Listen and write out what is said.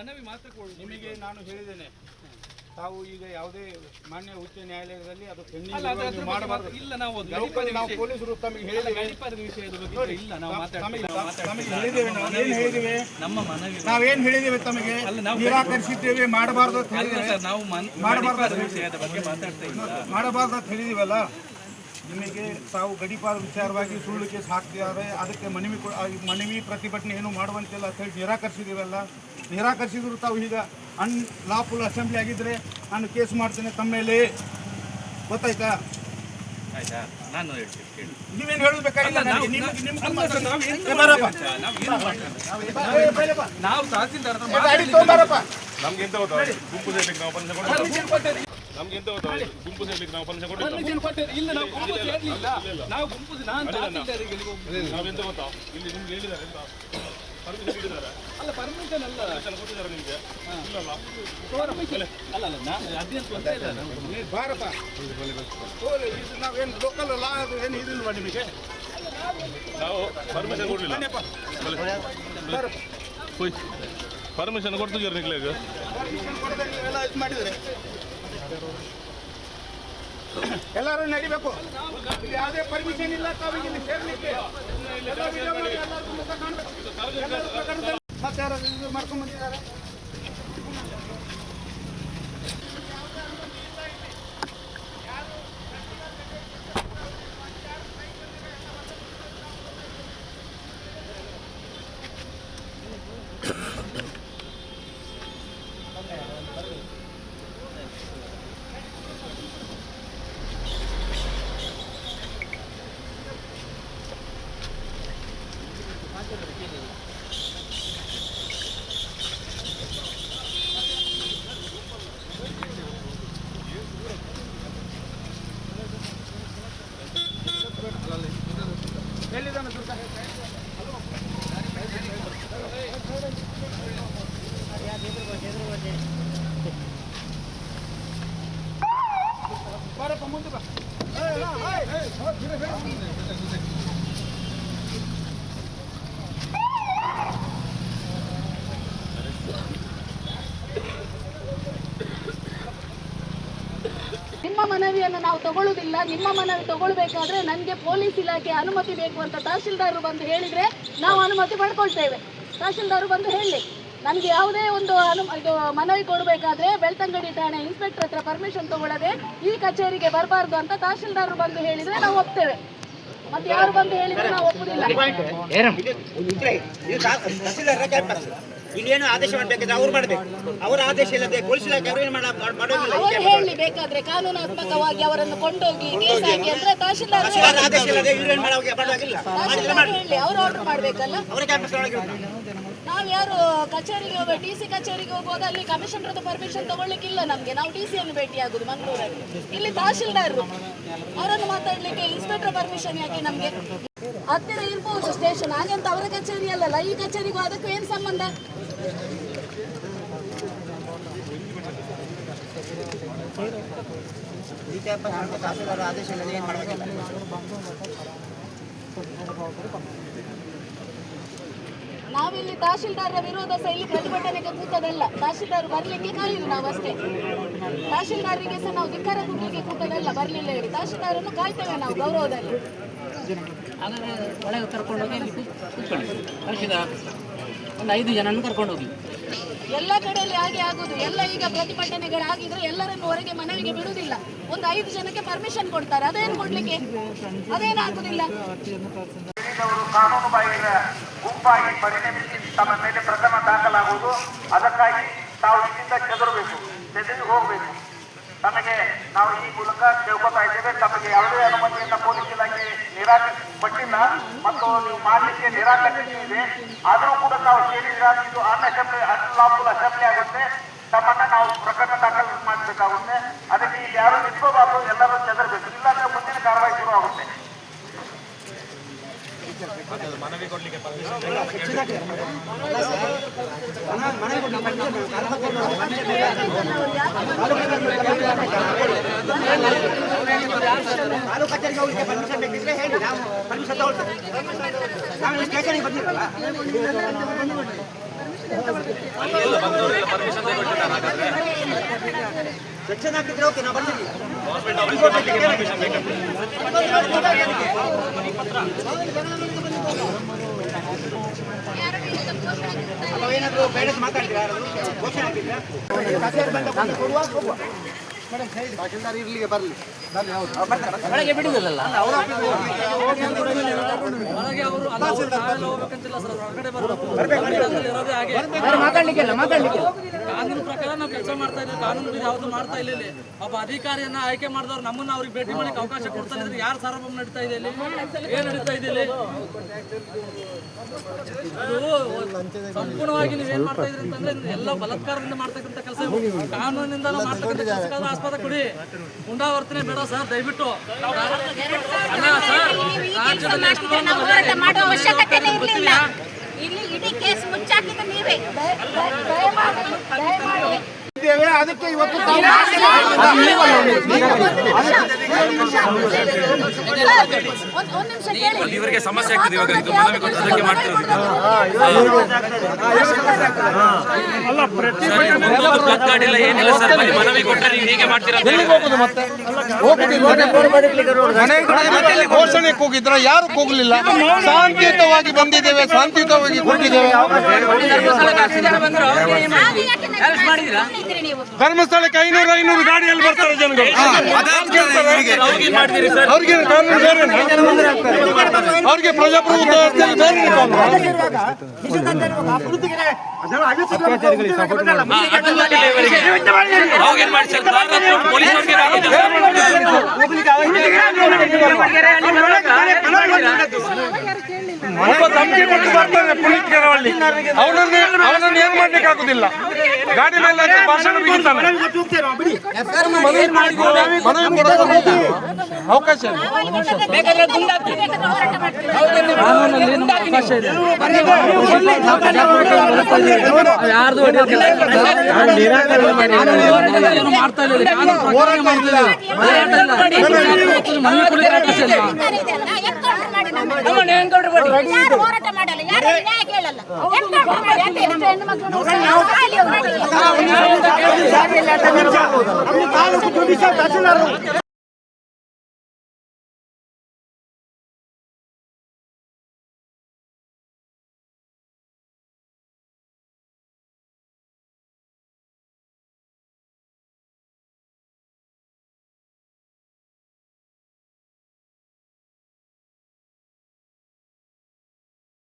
ಮನವಿ ಮಾತ್ರ ಕೊಡು. ನಿಮಗೆ ನಾನು ಹೇಳಿದ್ದೇನೆ. ತಾವು ಈಗ ಯಾವುದೇ ಮಾನ್ಯ ಉಚ್ಚ ನ್ಯಾಯಾಲಯದಲ್ಲಿ ಅದು ಬಗ್ಗೆ ಮಾಡಬಾರ್ದು. ಇಲ್ಲ ನಾವು ಲೋಕಲ್ ನಾವು ವಿಷಯ- ಪೊಲೀಸರು ತಮಗೆ ಹೇಳಿದ್ದೇವೆ. ಗಡಿಪಾರದ ವಿಷಯದ ಬಗ್ಗೆ ಇಲ್ಲ ನಾವು ಮಾತಾಡ್ತೀವಿ ನಾವು ಹೇಳಿದ್ದೇವೆ ನಾವು ಏನು ಹೇಳಿದ್ದೇವೆ. ನಮ್ಮ ಮನವಿ ನಾವೇನು ಹೇಳಿದ್ದೇವೆ ತಮಗೆ? ನಿರಾಕರಿಸಿದ್ದೇವೆ ಮಾಡಬಾರ್ದು ಅಂತ ಹೇಳಿದ್ದೇವೆ. ನಾವು ಮಾಡಬಾರ್ದು ವಿಷಯದ ಬಗ್ಗೆ ಮಾತಾಡ್ತಾ ಇಲ್ಲ. ಮಾಡಬಾರ್ದು ಅಂತ ಹೇಳಿದೀವಲ್ಲ ನಿಮಗೆ ತಾವು ಗಡಿಪಾರ ವಿಚಾರವಾಗಿ ಸುಳ್ಳು ಕೇಸ್ ಹಾಕ್ತಿದ್ದಾರೆ. ಅದಕ್ಕೆ ಮನವಿ ಮನವಿ ಪ್ರತಿಭಟನೆ ಏನು ಮಾಡುವಂತಿಲ್ಲ ಅಂತ ಹೇಳಿ ನಿರಾಕರಿಸಿದೀವಲ್ಲ ನಿರಾಕರಿಸಿದ್ರು ತಾವು ಈಗ ಅನ್ ಲಾಫುಲ್ ಅಸೆಂಬ್ಲಿ ಆಗಿದ್ದರೆ ನಾನು ಕೇಸ್ ಮಾಡ್ತೇನೆ ತಮ್ಮ ಮೇಲೆ. ಗೊತ್ತಾಯ್ತಾ? ಆಯ್ತಾ? ನಾನು ಹೇಳ್ತೀನಿ ಕೇಳಿ. ನೀವೇನು ಹೇಳಬೇಕಾಗಿಲ್ಲ ನಾವು-. ನಿಮ್ಗೆ- ನಿಮ್ಗೆ ಅಲ್ಲ ನಾವು ಎಂತ? ನಾವು ತಹಸೀಲ್ದಾರ್. ನಮ್ಗೆ ಎಂತ. ನಮ್ಗೆ ಎಂತ ಗೊತ್ತಾ? ಗುಂಪು ಸೇರ್ಲಿಕ್ಕೆ ನಾವು ಪರ್ಮಿಷನ್ ಕೊಟ್ಟಿಲ್ಲ ಇಲ್ಲ ನಾವು ಗುಂಪು ಸೇರ್ಲಿಲ್ಲ. ನಾವು ಗುಂಪು ನಾನು ತಹಸೀಲ್ದಾರಿಗೆ ಇಲ್ಲಿಗೆ ಹೋಗ್ತೀನಿ. ನಾವೆಂತ ಗೊತ್ತಾ? ಇಲ್ಲಿ ನಿಮ್ಗೆ ಹೇಳಿದ್ದಾರೆ ಎಂತ? ಪರ್ಮಿಷನ್ ನೀಡಿದ್ದಾರೆ ಅಲ್ಲ ಪರ್ಮಿಷನ್ ಅಲ್ಲ. ಪರ್ಮಿಷನ್ ಕೊಟ್ಟಿದ್ದಾರೆ ನಿಮ್ಗೆ. ಇಲ್ಲಲ್ಲ Permission- ಅಲ್ಲ ಅಲ್ಲ ನಾನು ಅದೇನು ತೊಂದರೆ ಇಲ್ಲ ನಾವು ಏ, ಬಾರಪ್ಪ. ಹೋಗ್ಲಿ, ಇದು ನಾವೇನು ಲೋಕಲ್ ಲಾ ಏನು ಇದಿಲ್ವಾ ನಿಮಗೆ? ನಾವು ಪರ್ಮಿಷನ್ ಕೊಡಲಿಲ್ಲ. ಪರ್ಮಿಷನ್ ಕೊಡ್ತಿದ್ದೀರ ನಿಗ್ಲೆಗ್ ಪರ್ಮಿಷನ್ ಕೊಡದೆ ನೀವೆಲ್ಲ ಇದು ಮಾಡಿದ್ರೆ. ಎಲ್ಲರೂ ನಡಿಬೇಕು. ಯಾವುದೇ ಪರ್ಮಿಷನ್ ಇಲ್ಲ ತಾವಿಗೆ ಇಲ್ಲಿ ಸೇರ್ಲಿಕ್ಕೆ. ಎಲ್ಲ ಮುಂದೆ. ನಿಮ್ಮ ಮನವಿಯನ್ನು ನಾವು ತಗೊಳ್ಳುವುದಿಲ್ಲ ನಿಮ್ಮ ಮನವಿ ತಗೊಳ್ಬೇಕಾದ್ರೆ ನನಗೆ ಪೊಲೀಸ್ ಇಲಾಖೆ ಅನುಮತಿ ಬೇಕು ಅಂತ ತಹಶೀಲ್ದಾರರು ಬಂದು ಹೇಳಿದ್ರೆ ನಾವು ಅನುಮತಿ ಪಡ್ಕೊಳ್ತೇವೆ ತಹಶೀಲ್ದಾರರು ಬಂದು ಹೇಳಿ ನನಗೆ ಯಾವುದೇ ಒಂದು ಅನು ಇದು ಮನವಿ ಕೊಡಬೇಕಾದ್ರೆ ಬೆಳ್ತಂಗಡಿ ಠಾಣೆ ಇನ್ಸ್ಪೆಕ್ಟರ್ ಹತ್ರ ಪರ್ಮಿಷನ್ ತಗೊಳ್ಳದೆ ಈ ಕಚೇರಿಗೆ ಬರಬಾರ್ದು ಅಂತ ತಹಶೀಲ್ದಾರರು ಬಂದು ಹೇಳಿದ್ರೆ ನಾವು ಒಪ್ತೇವೆ. ಮತ್ತೆ ಯಾರು ಬಂದು ಹೇಳಿದ್ರೆ ನಾವು ಒಪ್ಪುದಿಲ್ಲ. ಇಲ್ಲೇನು ಆದೇಶ ಮಾಡ್ಬೇಕಾದ್ರೆ ಅವ್ರು ಮಾಡ್ಬೇಕು. ಅವರ ಆದೇಶ ಇಲ್ಲದೆ ಪೊಲೀಸ್ ಇಲಾಖೆ ಅವರು ಏನು ಮಾಡೋದಿಲ್ಲ ಅವರು ಹೇಳಿ ಬೇಕಾದ್ರೆ ಕಾನೂನಾತ್ಮಕವಾಗಿ ಅವರನ್ನು ಕೊಂಡೋಗಿ ಕೇಸ್ ಹಾಕಿ ಅಂದ್ರೆ ತಹಶೀಲ್ದಾರ್ ಆದೇಶ ಇಲ್ಲದೆ ಇವ್ರೇನು ಮಾಡೋಕೆ ಮಾಡೋದಿಲ್ಲ ಹೇಳಿ ಅವರು ಆರ್ಡರ್ ಮಾಡಬೇಕಲ್ಲ. ಅವರ ಕ್ಯಾಂಪಸ್ ಒಳಗೆ ನಾವು ಯಾರು ಕಚೇರಿಗೆ ಹೋಗ ಡಿ ಸಿ ಕಚೇರಿಗೆ ಹೋಗುವಾಗ ಅಲ್ಲಿ ಕಮಿಷನರ್ದು ಪರ್ಮಿಷನ್ ತಗೊಳ್ಳಿಕ್ಕಿಲ್ಲ ನಮಗೆ. ನಾವು ಡಿ ಸಿಯನ್ನು ಭೇಟಿಯಾಗೋದು ಮಂಗಳೂರಲ್ಲಿ. ಇಲ್ಲಿ ತಹಶೀಲ್ದಾರರು ಅವರನ್ನು ಮಾತಾಡ್ಲಿಕ್ಕೆ ಇನ್ಸ್ಪೆಕ್ಟರ್ ಪರ್ಮಿಷನ್ ಯಾಕೆ ನಮಗೆ? ಹತ್ತಿರ ಇರ್ಬೋದು ಸ್ಟೇಷನ್ ಹಾಗೆಂತ ಅವರ ಕಚೇರಿ ಅಲ್ಲಲ್ಲ, ಈ ಕಚೇರಿಗೂ ಅದಕ್ಕೂ ಏನು ಸಂಬಂಧ? ಆದೇಶ ನಾವಿಲ್ಲಿ ತಹಶೀಲ್ದಾರರ ವಿರೋಧ ಸಹ ಇಲ್ಲಿ ಪ್ರತಿಭಟನೆಗೆ ಕೂತದಲ್ಲ. ತಹಶೀಲ್ದಾರ್ ಬರ್ಲಿಕ್ಕೆ ಕಾಯಿದ್ರು ನಾವು ಅಷ್ಟೇ ತಹಶೀಲ್ದಾರರಿಗೆ ಸಹ ನಾವು ಧಿಕ್ಕಾರ ಕೊಡ್ಲಿಕ್ಕೆ ಕೂತದಲ್ಲ ಬರ್ಲಿಲ್ಲ ಹೇಳಿ. ತಹಶೀಲ್ದಾರನ್ನು ಕಾಯ್ತೇವೆ ನಾವು ಗೌರವದಲ್ಲಿ. ಒಳಗೆ ಕೂತ್- ಕೂತ್ಕೊಳ್ಳಿ. ಒಂದು ಐದು ಜನನ್ನು ಕರ್ಕೊಂಡು ಹೋಗಿ ಎಲ್ಲ ಕಡೆಯಲ್ಲಿ ಹಾಗೆ ಆಗುದು. ಎಲ್ಲ ಈಗ ಪ್ರತಿಭಟನೆಗಳಾಗಿದ್ರೆ ಎಲ್ಲರನ್ನು ಹೊರಗೆ ಮನವಿಗೆ ಬಿಡುವುದಿಲ್ಲ. ಒಂದು ಐದು ಜನಕ್ಕೆ ಪರ್ಮಿಷನ್ ಕೊಡ್ತಾರೆ. ಅದೇನು ಕೊಡ್ಲಿಕ್ಕೆ? ಅದೇನು ಆಗುದಿಲ್ಲ ಅವರು ಕಾನೂನು ಬಾಹಿರ ಗುಂಪಾಗಿ ಪರಿಣಮಿಸಿ ತಮ್ಮ ಮೇಲೆ ಪ್ರಕರಣ ದಾಖಲಾಗುವುದು. ಅದಕ್ಕಾಗಿ ತಾವು ಇಲ್ಲಿಂದ ಚದುರಬೇಕು ಚದುರಿ ಹೋಗಬೇಕು. ತಮಗೆ ನಾವು ಈ ಮೂಲಕ ಕೇಳ್ಕೊತಾ ಇದ್ದೇವೆ. ತಮಗೆ ಯಾವುದೇ ಅನುಮತಿಯನ್ನ ಪೊಲೀಸ್ ಇಲಾಖೆ ನಿರಾಕರಿಸಿ ಕೊಟ್ಟಿಲ್ಲ ಮತ್ತು ನೀವು ಮಾಡಲಿಕ್ಕೆ ನಿರಾಕರಿಸಿ ಇದೆ. ಆದರೂ ಕೂಡ ನಾವು ಕೇಳಿದ್ರೆ ಇದು ಅನ್ಅಸೆಂಬ್ಲಿ ಅನ್ಲಾಫುಲ್ ಅಸೆಂಬ್ಲಿ ಆಗುತ್ತೆ. ತಮ್ಮನ್ನ ನಾವು ಪ್ರಕರಣ ದಾಖಲು ಮಾಡಬೇಕಾಗುತ್ತೆ. ಅದಕ್ಕೆ ಇಲ್ಲಿ ಯಾರು ನಿಂತ್ಕೋಬಾರ್ದು, ಎಲ್ಲರೂ ಚದರಬೇಕು. ತಾಲೂಕು ಕಚೇರಿಗೆ ಹೋಗ್ಲಿಕ್ಕೆ ಪರ್ಮಿಷನ್ ಬೇಕಿದ್ರೆ ಹೇಳಿ ನಾವು ಪರ್ಮಿಷನ್ ತಗೊಳ್ತೇವೆ ನಾವು ಸ್ಟೇಷನ್ಗೆ ಬಂದಿರಲ್ಲ ಸೆಕ್ಷನ್ ಹಾಕಿದ್ರೆ ಓಕೆ ನಾವು ಬರ್ತೀವಿ ಏನಾದರೂ ಬೇಡ ಮಾತಾಡ್ತೀರಾ? ಘೋಷಣೆ ಹಾಕಿದ್ರಾ ಹೋಗುವ ಒಳಗೆ ಬಿಡುವುದಿಲ್ಲ ಮಾತಾಡ್ಲಿಕ್ಕಿಲ್ಲ. ಮಾತಾಡ್ಲಿಕ್ಕೆ ಕಾನೂನು ಪ್ರಕಾರ ನಾವು ಕೆಲಸ ಮಾಡ್ತಾ ಇದ್ದೀವಿ ಕಾನೂನು ಯಾವುದು ಮಾಡ್ತಾ ಇಲ್ಲ ಇಲ್ಲಿ ಒಬ್ಬ ಅಧಿಕಾರಿಯನ್ನ ಆಯ್ಕೆ ಮಾಡಿದವ್ರು ನಮ್ಮನ್ನ ಅವ್ರಿಗೆ ಭೇಟಿ ಮಾಡಲಿಕ್ಕೆ ಅವಕಾಶ ಕೊಡ್ತಾ ಇದ್ರೆ ಯಾರು ಸಾರ್ವಭೌಮ ನಡೀತಾ ಇದೆ ಇಲ್ಲಿ? ಏನ್ ನಡೀತಾ ಇದೆ ಇಲ್ಲಿ? ಸಂಪೂರ್ಣವಾಗಿ ನೀವೇನ್ ಮಾಡ್ತಾ ಇದ್ರಿ ಅಂತಂದ್ರೆ ಎಲ್ಲ ಬಲತ್ಕಾರದಿಂದ ಮಾಡ್ತಕ್ಕಂತ ಕೆಲಸ ಕಾನೂನಿಂದ ಮಾಡ್ತಕ್ಕಂಥ ಕೆಲಸಕ್ಕಾದ್ರೂ ಆಸ್ಪದ ಕೊಡಿ. ಪುನರಾವರ್ತನೆ ಬೇಡ ಸರ್ ದಯವಿಟ್ಟು. ರಾಜ್ಯದಲ್ಲಿ ರಾಜ್ಯದಲ್ಲಿ ಎಷ್ಟು ನೀವೇ. ಮಾಡುವ ಇದ್ದೇವೆ ಅದಕ್ಕೆ ಇವತ್ತು ಇವರಿಗೆ ಸಮಸ್ಯೆ ಆಗ್ತದೆ ಇವಾಗ ಇದು ಮನವಿ ಕೊಟ್ಟು ಅದಕ್ಕೆ ಮಾಡ್ತಿರೋದು ಏನಿಲ್ಲ ಸರ್ ಬರೀ ಮನವಿ ಕೊಟ್ಟರೆ ನೀವು ಹೀಗೆ ಮಾಡ್ತೀರಾ ಅಂತ ಹೇಳಿ. ಘೋಷಣೆ ಕೂಗಿದ್ರ? ಯಾರು ಕೂಗಲಿಲ್ಲ? ಶಾಂತಿಯುತವಾಗಿ ಬಂದಿದ್ದೇವೆ ಶಾಂತಿಯುತವಾಗಿ ಕೂಗಿದ್ದೇವೆ. ನೀವು ಧರ್ಮಸ್ಥಳಕ್ಕೆ ಐನೂರು ಐನೂರು ಗಾಡಿಯಲ್ಲಿ ಬರ್ತಾರೆ ಜನಗಳು ಅವ್ರಿಗೆ ಕಾನೂನು ಬೇರೆ ಅವ್ರಿಗೆ ಪ್ರಜಾಪ್ರಭುತ್ವ ವ್ಯವಸ್ಥೆಯಲ್ಲಿ ಬೇರೆ. ಒಬ್ಬ ಧಮಕಿ ಕೊಟ್ಟು ಬರ್ತಾನೆ ಪುನೀತ್ ಕೆರವಳ್ಳಿ ಅವನನ್ನು ಅವನನ್ನು ಏನ್ ಮಾಡ್ಲಿಕ್ಕೆ ಆಗುದಿಲ್ಲ ಗಾಡಿ ಮೇಲೆ ಭಾಷಣ ಅವಕಾಶ ಮನವಿ ಕೊಡೋದು ಅವಕಾಶ ಇಲ್ಲ. ಬೇಕಾದ್ರೆ ಗುಂಡಾಕಿ ಹೋರಾಟ ಮಾಡ್ತೀವಿ ಕಾನೂನಲ್ಲಿ ನಮ್ಮ ಅವಕಾಶ ಇದೆ ಯಾರ್ದು ಹೊಡೆಯೋದಿಲ್ಲ. ಕಾನೂನು ಹೋರಾಟದಲ್ಲಿ ಏನು ಮಾಡ್ತಾ ಇಲ್ಲ ಇಲ್ಲಿ. ಕಾನೂನು ಪ್ರಕಾರ ಮಾಡ್ತಾ ಇಲ್ಲ. ಹೋರಾಟ ಇಲ್ಲ. ಮನವಿ ಕೊಡ್ಲಿಕ್ಕೆ ಅವಕಾಶ ಇಲ್ಲ ಯಾರು ಹೋರಾಟ ಮಾಡಲ್ಲ ಯಾರು ನ್ಯಾಯ ಕೇಳಲ್ಲ